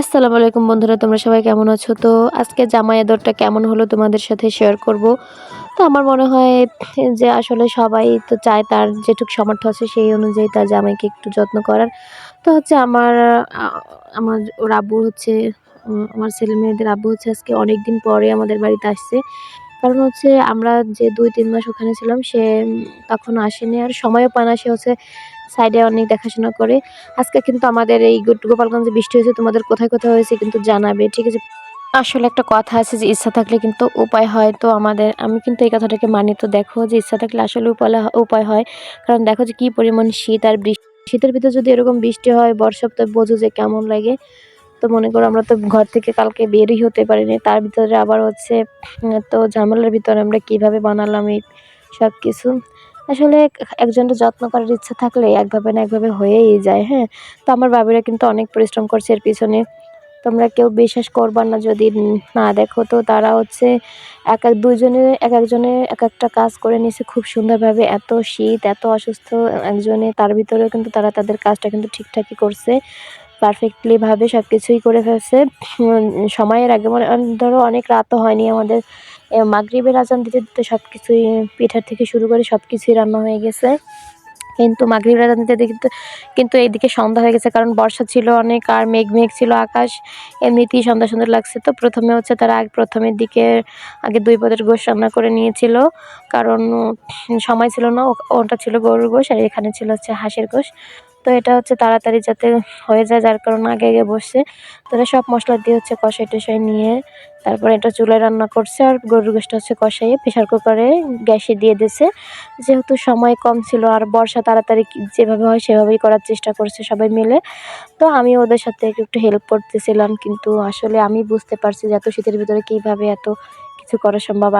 আসসালামু আলাইকুম বন্ধুরা, তোমরা সবাই কেমন আছো? তো আজকে জামাই আদরটা কেমন হলো তোমাদের সাথে শেয়ার করব। তো আমার মনে হয় যে আসলে সবাই তো চায় তার যেটুক সামর্থ্য আছে সেই অনুযায়ী তার জামাইকে একটু যত্ন করার। তো হচ্ছে আমার আমার ওর আব্বু হচ্ছে আমার ছেলে মেয়েদের আব্বু হচ্ছে আজকে অনেক দিন পরে আমাদের বাড়িতে আসছে। কারণ হচ্ছে আমরা যে দুই, তিন মাস ওখানে ছিলাম, সে তখন আসেনি আর সময়ও পায় না। সে হচ্ছে সাইডে অনেক দেখাশোনা করে। আজকে কিন্তু আমাদের এই গোপালগঞ্জে বৃষ্টি হয়েছে, তোমাদের কোথায় কোথায় হয়েছে কিন্তু জানাবে, ঠিক আছে? আসলে একটা কথা আছে যে, ইচ্ছা থাকলে কিন্তু উপায় হয়। তো আমাদের, আমি কিন্তু এই কথাটাকে মানি। তো দেখো যে, ইচ্ছা থাকলে আসলে উপায় উপায় হয়। কারণ দেখো যে, কি পরিমাণ শীত আর বৃষ্টি। শীতের ভিতরে যদি এরকম বৃষ্টি হয় বর্ষা তো বোঝো যে কেমন লাগে। তো মনে করো আমরা তো ঘর থেকে কালকে বেরই হতে পারিনি। তার ভিতরে আবার হচ্ছে তো ঝামেলার ভিতরে আমরা কীভাবে বানালাম এই সব কিছু আসলে একজনের যত্ন করার ইচ্ছা থাকলে একভাবে না একভাবে হয়েই যায় হ্যাঁ? তো আমার বাবিরা কিন্তু অনেক পরিশ্রম করছে এর পিছনে। তোমরা কেউ বিশ্বাস করবা না যদি না দেখো। তো তারা হচ্ছে এক এক দুজনে এক একজনে এক একটা কাজ করে নিয়েছে খুব সুন্দরভাবে। এত শীত, এত অসুস্থ একজনে, তার ভিতরেও কিন্তু তারা তাদের কাজটা কিন্তু ঠিকঠাকই করছে। পারফেক্টলি ভাবে সব কিছুই করে ফেলছে। সময়ের আগে মানে ধরো অনেক রাতও হয়নি আমাদের। মাগরিবের আজান দিতে দিতে সব কিছুই পিঠার থেকে শুরু করে সব কিছুই রান্না হয়ে গেছে। কিন্তু মাগরিবের আজান দিতে দিতে কিন্তু কিন্তু এইদিকে সন্ধ্যা হয়ে গেছে, কারণ বর্ষা ছিল অনেক আর মেঘ মেঘ ছিল আকাশ। এমনিতেই সন্ধ্যা সুন্দর লাগছে। তো প্রথমে হচ্ছে তারা আগে প্রথমের দিকে আগে দুই পদের গোশ রান্না করে নিয়েছিল, কারণ সময় ছিল না। ওটা ছিল গরুর গোশ আর এখানে ছিল হচ্ছে হাঁসের গোশ। তো এটা হচ্ছে তাড়াতাড়ি যাতে হয়ে যায়, যার কারণে আগে আগে বসছে তারা সব মশলা দিয়ে হচ্ছে কষাই টষাই নিয়ে তারপর এটা চুলায় রান্না করছে। আর গরুর গোশটা হচ্ছে কষাইয়ে প্রেশার কুকারে গ্যাসে দিয়ে দিয়েছে। যেহেতু সময় কম ছিল আর বর্ষা তাড়াতাড়ি যেভাবে হয় সেভাবেই করার চেষ্টা করছে সবাই মিলে। তো আমি ওদের সাথে একটু হেল্প করতেছিলাম, কিন্তু আসলে আমি বুঝতে পারছি যে এত শীতের ভিতরে কীভাবে এত কিছু করা সম্ভব।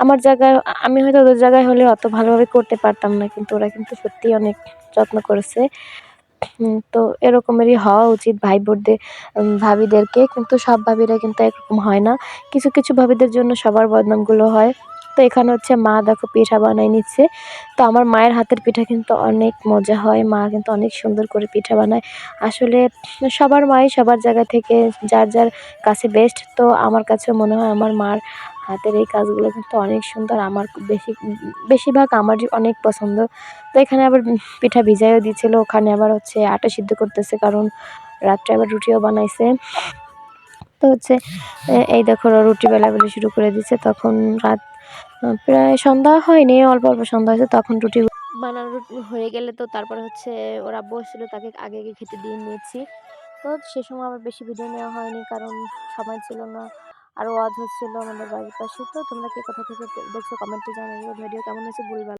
আমার জায়গায়, আমি হয়তো ওদের জায়গায় হলে অত ভালোভাবে করতে পারতাম না, কিন্তু ওরা কিন্তু সত্যিই অনেক যত্ন করেছে। তো এরকমেরই হওয়া উচিত ভাই বোনদের ভাবিদেরকে, কিন্তু সব ভাবিরা কিন্তু একরকম হয় না। কিছু কিছু ভাবিদের জন্য সবার বদনামগুলো হয়। তো এখানে হচ্ছে মা দেখো পিঠা বানাই নিচ্ছে। তো আমার মায়ের হাতের পিঠা কিন্তু অনেক মজা হয়। মা কিন্তু অনেক সুন্দর করে পিঠা বানায়। আসলে সবার মাই সবার জায়গা থেকে যার যার কাছে বেস্ট তো আমার কাছে মনে হয় আমার মার হাতের এই কাজগুলো কিন্তু অনেক সুন্দর। আমার বেশি, বেশিরভাগ আমারই অনেক পছন্দ। তো এখানে আবার পিঠা ভিজাইও দিয়েছিল ওখানে আবার হচ্ছে আটা সিদ্ধ করতেছে কারণ রাত্রে আবার রুটিও বানাইছে। তো হচ্ছে এই দেখো রুটি বেলাবেলি শুরু করে দিচ্ছে। তখন রাত প্রায় সন্ধ্যা হয়নি, অল্প অল্প সন্ধ্যা হয়েছে, তখন রুটি বানানো হয়ে গেলে তো তারপরে হচ্ছে ওরা বসছিল তাকে আগে আগে খেতে দিয়ে নিয়েছি। তো সে সময় আবার বেশি ভিডিও নেওয়া হয়নি, কারণ সময় ছিল না। আর ওয়াজ হচ্ছিল আমাদের বাড়ির পাশে। তো তোমরা কে কোথা থেকে দেখছ কমেন্টে জানাবে ভিডিও কেমন হয়েছে ভুলবার